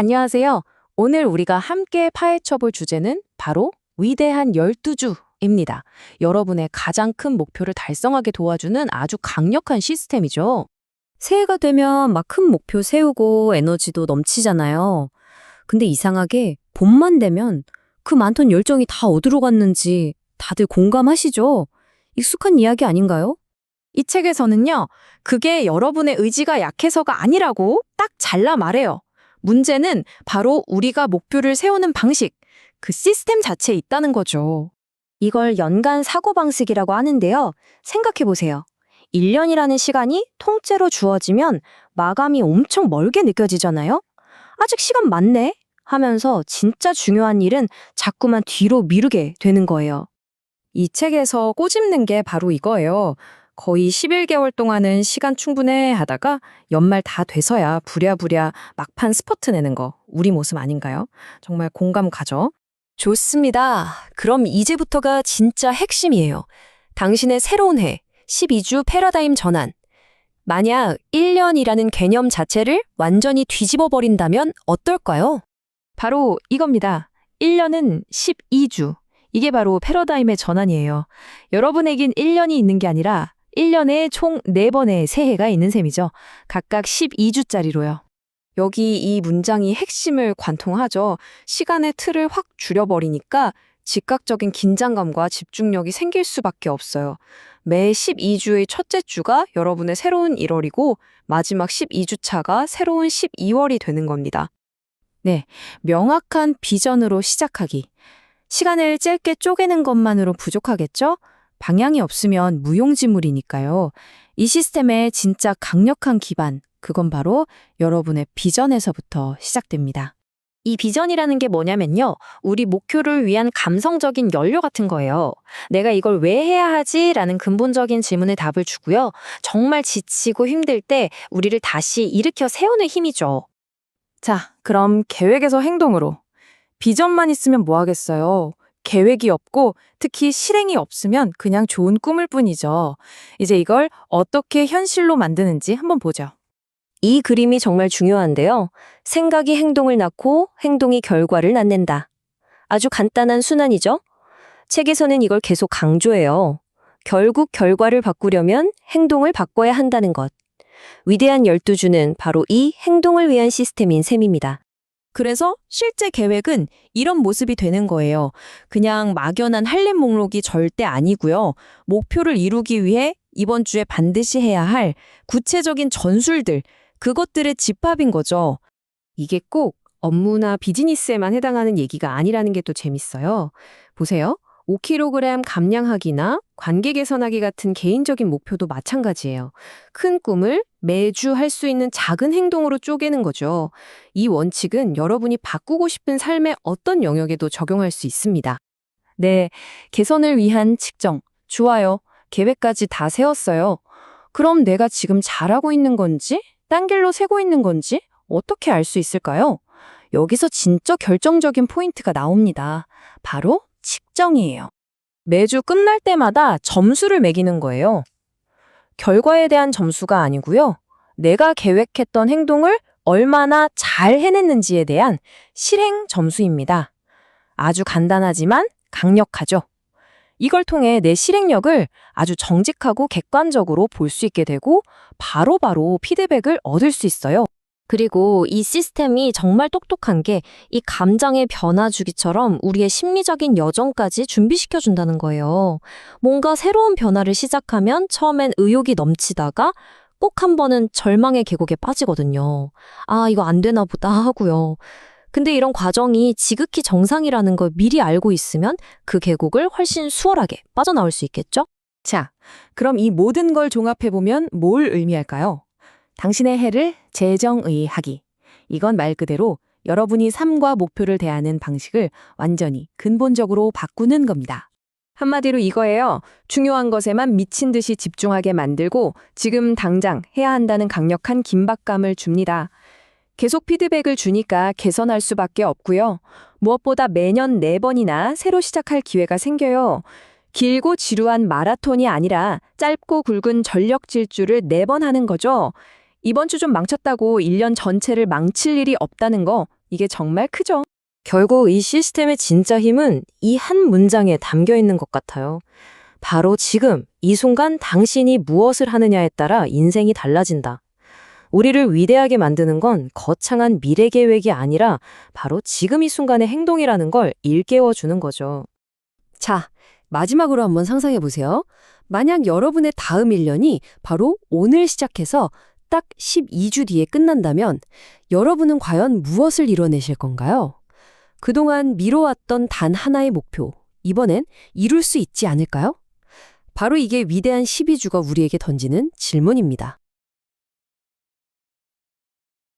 안녕하세요. 오늘 우리가 함께 파헤쳐볼 주제는 바로 위대한 12주입니다. 여러분의 가장 큰 목표를 달성하게 도와주는 아주 강력한 시스템이죠. 새해가 되면 막 큰 목표 세우고 에너지도 넘치잖아요. 근데 이상하게 봄만 되면 그 많던 열정이 다 어디로 갔는지 다들 공감하시죠? 익숙한 이야기 아닌가요? 이 책에서는요, 그게 여러분의 의지가 약해서가 아니라고 딱 잘라 말해요. 문제는 바로 우리가 목표를 세우는 방식, 그 시스템 자체에 있다는 거죠. 이걸 연간 사고방식이라고 하는데요. 생각해보세요. 1년이라는 시간이 통째로 주어지면 마감이 엄청 멀게 느껴지잖아요? 아직 시간 많네? 하면서 진짜 중요한 일은 자꾸만 뒤로 미루게 되는 거예요. 이 책에서 꼬집는 게 바로 이거예요. 거의 11개월 동안은 시간 충분해 하다가 연말 다 돼서야 부랴부랴 막판 스퍼트 내는 거 우리 모습 아닌가요? 정말 공감 가죠? 좋습니다. 그럼 이제부터가 진짜 핵심이에요. 당신의 새로운 해, 12주 패러다임 전환. 만약 1년이라는 개념 자체를 완전히 뒤집어 버린다면 어떨까요? 바로 이겁니다. 1년은 12주. 이게 바로 패러다임의 전환이에요. 여러분에겐 1년이 있는 게 아니라 1년에 총 4번의 새해가 있는 셈이죠. 각각 12주짜리로요. 여기 이 문장이 핵심을 관통하죠. 시간의 틀을 확 줄여버리니까 즉각적인 긴장감과 집중력이 생길 수밖에 없어요. 매 12주의 첫째 주가 여러분의 새로운 1월이고 마지막 12주차가 새로운 12월이 되는 겁니다. 네, 명확한 비전으로 시작하기. 시간을 짧게 쪼개는 것만으로 부족하겠죠? 방향이 없으면 무용지물이니까요. 이 시스템의 진짜 강력한 기반, 그건 바로 여러분의 비전에서부터 시작됩니다. 이 비전이라는 게 뭐냐면요. 우리 목표를 위한 감성적인 연료 같은 거예요. 내가 이걸 왜 해야 하지? 라는 근본적인 질문에 답을 주고요. 정말 지치고 힘들 때 우리를 다시 일으켜 세우는 힘이죠. 자, 그럼 계획에서 행동으로. 비전만 있으면 뭐 하겠어요? 계획이 없고 특히 실행이 없으면 그냥 좋은 꿈을 뿐이죠. 이제 이걸 어떻게 현실로 만드는지 한번 보죠. 이 그림이 정말 중요한데요. 생각이 행동을 낳고 행동이 결과를 낳는다. 아주 간단한 순환이죠? 책에서는 이걸 계속 강조해요. 결국 결과를 바꾸려면 행동을 바꿔야 한다는 것. 위대한 12주는 바로 이 행동을 위한 시스템인 셈입니다. 그래서 실제 계획은 이런 모습이 되는 거예요. 그냥 막연한 할렘 목록이 절대 아니고요. 목표를 이루기 위해 이번 주에 반드시 해야 할 구체적인 전술들, 그것들의 집합인 거죠. 이게 꼭 업무나 비즈니스에만 해당하는 얘기가 아니라는 게 또 재밌어요. 보세요. 5kg 감량하기나 관계 개선하기 같은 개인적인 목표도 마찬가지예요. 큰 꿈을 매주 할 수 있는 작은 행동으로 쪼개는 거죠. 이 원칙은 여러분이 바꾸고 싶은 삶의 어떤 영역에도 적용할 수 있습니다. 네, 개선을 위한 측정. 좋아요. 계획까지 다 세웠어요. 그럼 내가 지금 잘하고 있는 건지, 딴 길로 새고 있는 건지 어떻게 알 수 있을까요? 여기서 진짜 결정적인 포인트가 나옵니다. 바로 측정이에요. 매주 끝날 때마다 점수를 매기는 거예요. 결과에 대한 점수가 아니고요. 내가 계획했던 행동을 얼마나 잘 해냈는지에 대한 실행 점수입니다. 아주 간단하지만 강력하죠. 이걸 통해 내 실행력을 아주 정직하고 객관적으로 볼 수 있게 되고 바로바로 피드백을 얻을 수 있어요. 그리고 이 시스템이 정말 똑똑한 게 이 감정의 변화 주기처럼 우리의 심리적인 여정까지 준비시켜 준다는 거예요. 뭔가 새로운 변화를 시작하면 처음엔 의욕이 넘치다가 꼭 한 번은 절망의 계곡에 빠지거든요. 아, 이거 안 되나 보다 하고요. 근데 이런 과정이 지극히 정상이라는 걸 미리 알고 있으면 그 계곡을 훨씬 수월하게 빠져나올 수 있겠죠? 자, 그럼 이 모든 걸 종합해보면 뭘 의미할까요? 당신의 해를 재정의하기. 이건 말 그대로 여러분이 삶과 목표를 대하는 방식을 완전히 근본적으로 바꾸는 겁니다. 한마디로 이거예요. 중요한 것에만 미친 듯이 집중하게 만들고 지금 당장 해야 한다는 강력한 긴박감을 줍니다. 계속 피드백을 주니까 개선할 수밖에 없고요. 무엇보다 매년 네번이나 새로 시작할 기회가 생겨요. 길고 지루한 마라톤이 아니라 짧고 굵은 전력 질주를 네번 하는 거죠. 이번 주 좀 망쳤다고 1년 전체를 망칠 일이 없다는 거 이게 정말 크죠. 결국 이 시스템의 진짜 힘은 이 한 문장에 담겨 있는 것 같아요. 바로 지금, 이 순간 당신이 무엇을 하느냐에 따라 인생이 달라진다. 우리를 위대하게 만드는 건 거창한 미래 계획이 아니라 바로 지금 이 순간의 행동이라는 걸 일깨워 주는 거죠. 자, 마지막으로 한번 상상해 보세요. 만약 여러분의 다음 1년이 바로 오늘 시작해서 딱 12주 뒤에 끝난다면 여러분은 과연 무엇을 이뤄내실 건가요? 그동안 미뤄왔던 단 하나의 목표, 이번엔 이룰 수 있지 않을까요? 바로 이게 위대한 12주가 우리에게 던지는 질문입니다.